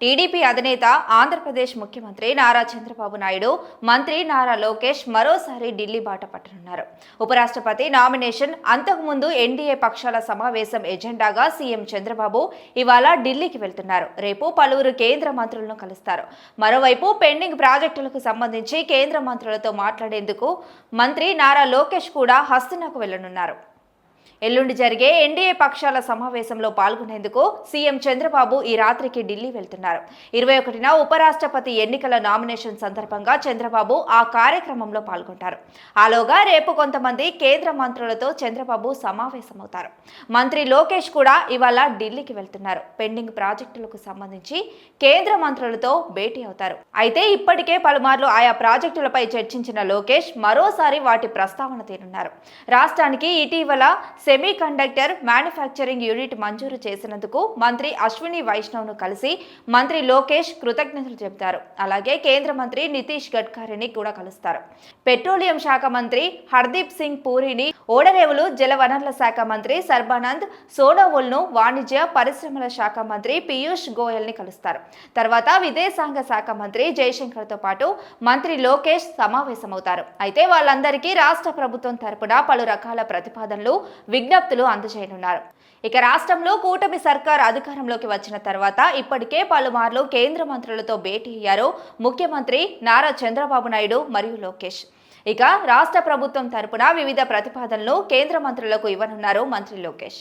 TDP అధినేత ఆంధ్రప్రదేశ్ ముఖ్యమంత్రి నారా చంద్రబాబు నాయుడు మంత్రి నారా లోకేష్ మరోసారి ఢిల్లీ బాట పట్టనున్నారు. ఉపరాష్ట్రపతి నామినేషన్ అంతకుముందు ఎన్డీఏ పక్షాల సమావేశం ఎజెండాగా సీఎం చంద్రబాబు ఇవాళ ఢిల్లీకి వెళ్తున్నారు. రేపు పలువురు కేంద్ర మంత్రులను కలుస్తారు. మరోవైపు పెండింగ్ ప్రాజెక్టులకు సంబంధించి కేంద్ర మంత్రులతో మాట్లాడేందుకు మంత్రి నారా లోకేష్ కూడా హస్తనకు వెళ్ళనున్నారు ఎల్లుండి జరిగే ఎన్డీఏ పక్షాల సమావేశంలో పాల్గొనేందుకు సీఎం చంద్రబాబు ఈ రాత్రికి ఢిల్లీ వెళ్తున్నారు. ఇరవై ఒకటిన ఉపరాష్ట్రపతి ఎన్నికల నామినేషన్ సందర్భంగా చంద్రబాబు ఆ కార్యక్రమంలో పాల్గొంటారు. ఆలోగా రేపు కొంతమంది కేంద్ర మంత్రులతో చంద్రబాబు సమావేశమవుతారు. మంత్రి లోకేష్ కూడా ఇవాళ ఢిల్లీకి వెళ్తున్నారు. పెండింగ్ ప్రాజెక్టులకు సంబంధించి కేంద్ర మంత్రులతో భేటీ అవుతారు. అయితే ఇప్పటికే పలుమార్లు ఆయా ప్రాజెక్టులపై చర్చించిన లోకేష్ మరోసారి వాటి ప్రస్తావన తీరున్నారు. రాష్ట్రానికి ఇటీవల సెమీ కండక్టర్ మ్యానుఫ్యాక్చరింగ్ యూనిట్ మంజూరు చేసినందుకు మంత్రి అశ్విని వైష్ణవ్ను కలిసి మంత్రి లోకేష్ కృతజ్ఞతలు చెబుతారు. అలాగే కేంద్ర మంత్రి నితీష్ గడ్కరీని కూడా కలుస్తారు. పెట్రోలియం శాఖ మంత్రి హర్దీప్ సింగ్ పూరిని ఓడరేవులు జలవనరుల శాఖ మంత్రి సర్బానంద్ సోనోవాల్ను వాణిజ్య పరిశ్రమల శాఖ మంత్రి పీయూష్ గోయల్ని కలుస్తారు. తర్వాత విదేశాంగ శాఖ మంత్రి జయశంకర్తో పాటు మంత్రి లోకేష్ సమావేశమవుతారు. అయితే వాళ్ళందరికీ రాష్ట్ర ప్రభుత్వం తరపున పలు రకాల ప్రతిపాదనలు విజ్ఞప్తులు అందజేయనున్నారు. ఇక రాష్ట్రంలో కూటమి సర్కార్ అధికారంలోకి వచ్చిన తర్వాత ఇప్పటికే పలుమార్లు కేంద్ర మంత్రులతో భేటీ అయ్యారు ముఖ్యమంత్రి నారా చంద్రబాబు నాయుడు మరియు లోకేష్. ఇక రాష్ట్ర ప్రభుత్వం తరపున వివిధ ప్రతిపాదనలు కేంద్ర మంత్రులకు ఇవ్వనున్నారు మంత్రి లోకేష్.